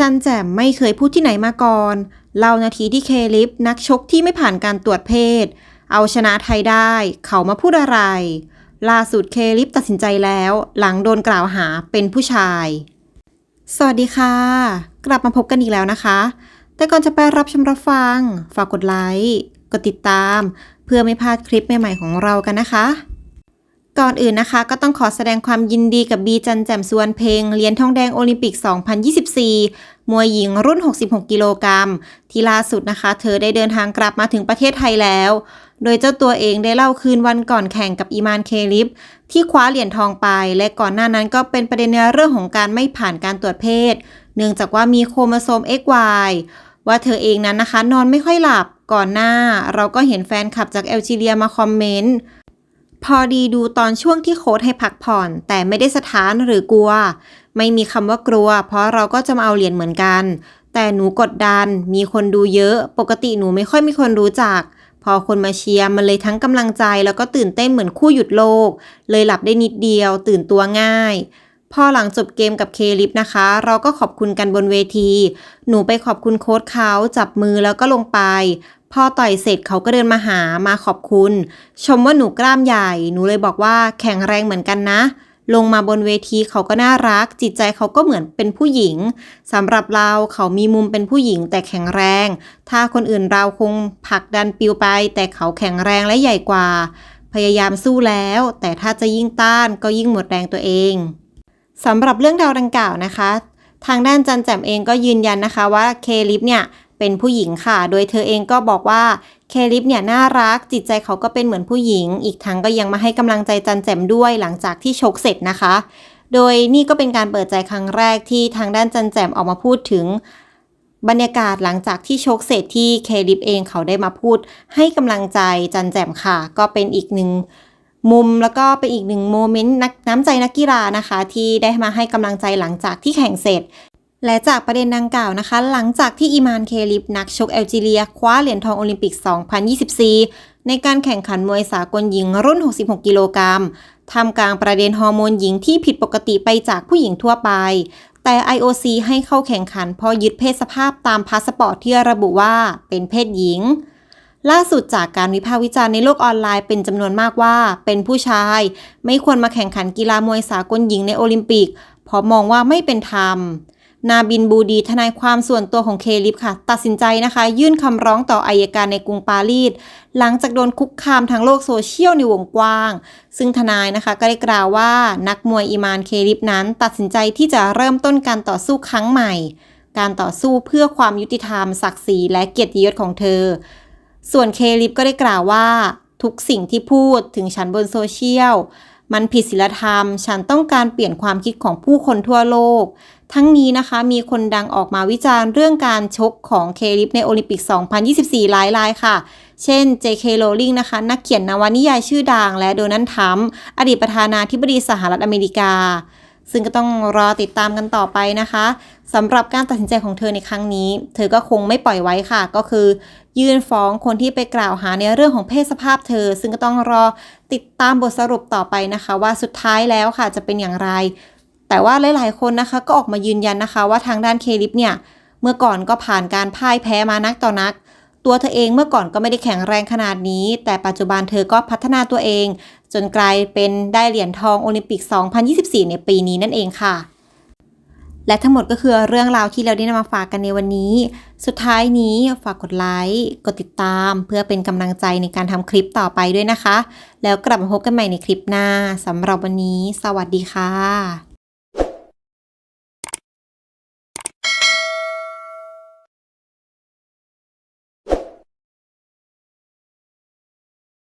จันแจ่มไม่เคยพูดที่ไหนมาก่อน เล่านาทีที่เคลิฟนักชกที่ไม่ผ่านการตรวจเพศ เอาชนะไทยได้ เขามาพูดอะไร ล่าสุดเคลิฟตัดสินใจแล้ว หลังโดนกล่าวหาเป็นผู้ชาย สวัสดีค่ะ กลับมาพบกันอีกแล้วนะคะ แต่ก่อนจะไปรับชมรับฟัง ฝากกดไลค์ กดติดตาม เพื่อไม่พลาดคลิปใหม่ๆของเรากันนะคะ ก่อนอื่นนะคะ ก็ต้องขอแสดงความยินดีกับบีจันแจ่มสวนเพลงเหรียญทองแดงโอลิมปิก 2024 มวยหญิงรุ่น 66 กิโลกรัมที่ล่าสุดนะคะ เธอได้เดินทางกลับมาถึงประเทศไทยแล้ว โดยเจ้าตัวเองได้เล่าคืนวันก่อนแข่งกับอีมานเคลิฟที่คว้าเหรียญทองไป และก่อนหน้านั้นก็เป็นประเด็นในเรื่องของการไม่ผ่านการตรวจเพศ เนื่องจากว่ามีโครโมโซม XY ว่าเธอเองนั้นนะคะ นอนไม่ค่อยหลับก่อนหน้า เราก็เห็นแฟนคลับจากแอลจีเรียมาคอมเมนต์ พอดีดูตอนช่วงที่โค้ดให้พักผ่อน แต่ไม่ได้สถานหรือกลัว ไม่มีคำว่ากลัว เพราะเราก็จะมาเอาเหรียญเหมือนกัน แต่หนูกดดัน มีคนดูเยอะ ปกติหนูไม่ค่อยมีคนรู้จัก พอคนมาเชียร์มันเลยทั้งกำลังใจแล้วก็ตื่นเต้นเหมือนคู่หยุดโลก เลยหลับได้นิดเดียว ตื่นตัวง่ายพอหลังจบเกมกับเคลิฟนะคะ เราก็ขอบคุณกันบนเวที หนูไปขอบคุณโค้ชเขาจับมือแล้วก็ลงไป พอต่อยเสร็จเขาก็เดินมาหามาขอบคุณ ชมว่าหนูกล้ามใหญ่ หนูเลยบอกว่าแข็งแรงเหมือนกันนะ ลงมาบนเวทีเขาก็น่ารัก จิตใจเขาก็เหมือนเป็นผู้หญิงสำหรับเราเขามีมุมเป็นผู้หญิงแต่แข็งแรง ถ้าคนอื่นเราคงผลักดันปิวไป แต่เขาแข็งแรงและใหญ่กว่า พยายามสู้แล้ว แต่ถ้าจะยิ่งต้านก็ยิ่งหมดแรงตัวเองสำหรับเรื่องราวดังกล่าวนะคะ ทางด้านจันแจมเองก็ยืนยันนะคะว่าเคลิฟเนี่ย เป็นผู้หญิงค่ะ โดยเธอเองก็บอกว่าเคลิฟเนี่ยน่ารัก จิตใจเขาก็เป็นเหมือนผู้หญิง อีกทั้งก็ยังมาให้กำลังใจจันแจมด้วยหลังจากที่ชกเสร็จนะคะ โดยนี่ก็เป็นการเปิดใจครั้งแรกที่ทางด้านจันแจมออกมาพูดถึงบรรยากาศหลังจากที่ชกเสร็จที่เคลิฟเองเขาได้มาพูด ให้กำลังใจจันแจมค่ะ ก็เป็นอีกหนึ่งมุมแล้วก็เป็นอีกหนึ่งโมเมนต์นักน้ำใจนักกีฬานะคะ ที่ได้มาให้กำลังใจหลังจากที่แข่งเสร็จ และจากประเด็นดังกล่าวนะคะ หลังจากที่อีมานเคลิฟนักชกแอลจีเรีย คว้าเหรียญทองโอลิมปิก 2024 ในการแข่งขันมวยสากลหญิงรุ่น 66 กิโลกรัมทำกลางประเด็นฮอร์โมนหญิงที่ผิดปกติไปจากผู้หญิงทั่วไป แต่ IOC ให้เข้าแข่งขันเพราะยึดเพศสภาพตามพาสปอร์ตที่ระบุว่าเป็นเพศหญิง ล่าสุดจากการวิพากษ์วิจารณ์ในโลกออนไลน์เป็นจำนวนมากว่า เป็นผู้ชาย ไม่ควรมาแข่งขันกีฬามวยสากลหญิงในโอลิมปิก เพราะมองว่าไม่เป็นธรรม นาบินบูดีทนายความส่วนตัวของเคลิฟค่ะ ตัดสินใจนะคะ ยื่นคำร้องต่ออายการในกรุงปารีส หลังจากโดนคุกคามทางโลกโซเชียลในวงกว้าง ซึ่งทนายนะคะก็ได้กล่าวว่านักมวยอีมานเคลิฟนั้น ตัดสินใจที่จะเริ่มต้นการต่อสู้ครั้งใหม่ การต่อสู้เพื่อความยุติธรรม ศักดิ์ศรีและเกียรติยศของเธอ ส่วนเคลิฟก็ได้กล่าวว่า ทุกสิ่งที่พูดถึงฉันบนโซเชียล มันผิดศีลธรรม ฉันต้องการเปลี่ยนความคิดของผู้คนทั่วโลก ทั้งนี้นะคะมีคนดังออกมาวิจารณ์เรื่องการชกของเคลิปในโอลิมปิก 2024 หลายรายค่ะ เช่น J.K. Rowling นะคะ นักเขียนนวนิยายชื่อดังและโดนัลด์ทรัมป์อดีตประธานาธิบดีสหรัฐอเมริกา ซึ่งก็ต้องรอติดตามกันต่อไปนะคะสำหรับการตัดสินใจของเธอในครั้งนี้ เธอก็คงไม่ปล่อยไว้ค่ะ ก็คือ ยื่นฟ้องคนที่ไปกล่าวหาในเรื่องของเพศสภาพเธอ ซึ่งก็ต้องรอติดตามบทสรุปต่อไปนะคะ ว่าสุดท้ายแล้วค่ะจะเป็นอย่างไร แต่ว่าหลายๆ คนนะคะก็ออกมายืนยันนะคะ ว่าทางด้านเคลิฟเนี่ยเมื่อก่อนก็ผ่านการพ่ายแพ้มานักต่อนัก ตัวเธอเองเมื่อก่อนก็ไม่ได้แข็งแรงขนาดนี้ แต่ปัจจุบันเธอก็พัฒนาตัวเอง จนกลายเป็นได้เหรียญทองโอลิมปิก 2024 ในปีนี้นั่นเองค่ะ และทั้งหมดก็คือเรื่องราวที่เราได้นำมาฝากกันในวันนี้ สุดท้ายนี้ฝากกดไลค์กดติดตาม เพื่อเป็นกำลังใจในการทำคลิปต่อไปด้วยนะคะ แล้วกลับมาพบกันใหม่ในคลิปหน้าสำหรับวันนี้ สวัสดีค่ะ